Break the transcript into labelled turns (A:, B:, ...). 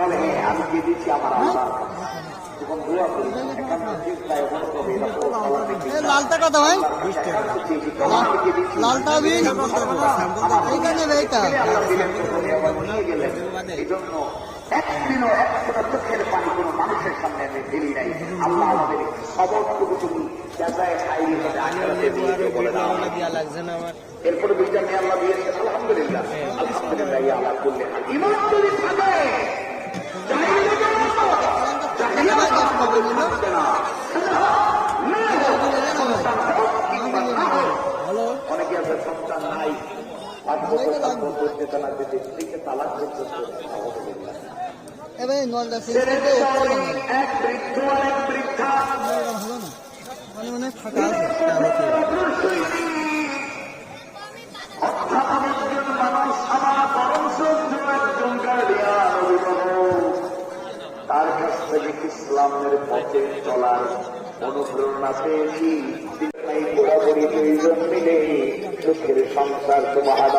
A: তাহলে হ্যাঁ আমি দিয়ে দিচ্ছি আমার আল্লাহ দোয়া করি একান্ত চিন্তায় আল্লাহ
B: লালটা কত ভাই। লালটা এইটা
A: আল্লাহ নিয়ে গেলেন। এই জন্য একদিনও এক ফোঁটা চোখের পানি কোনো মানুষের সামনে আমি ফেলি নাই। আল্লাহ আমাদের সবটুকু তুমি বলে এরপরে দুইটা মেয়ে আল্লাহ দিয়েছেন আলহামদুলিল্লাহ। আলহামদুলিল্লাহ আল্লাহ করলে ইমান অনেকে আছে সন্তান নাই পাঁচ বছর সাত বছর তালাক সবাই এক বৃদ্ধ আর এক বৃদ্ধা
B: মানে মানে
A: ইসলামের পথে চলার অনুপ্রেরণা পেয়েছি। বরাবরই প্রয়োজন মিলে সুখের সংসার তোমার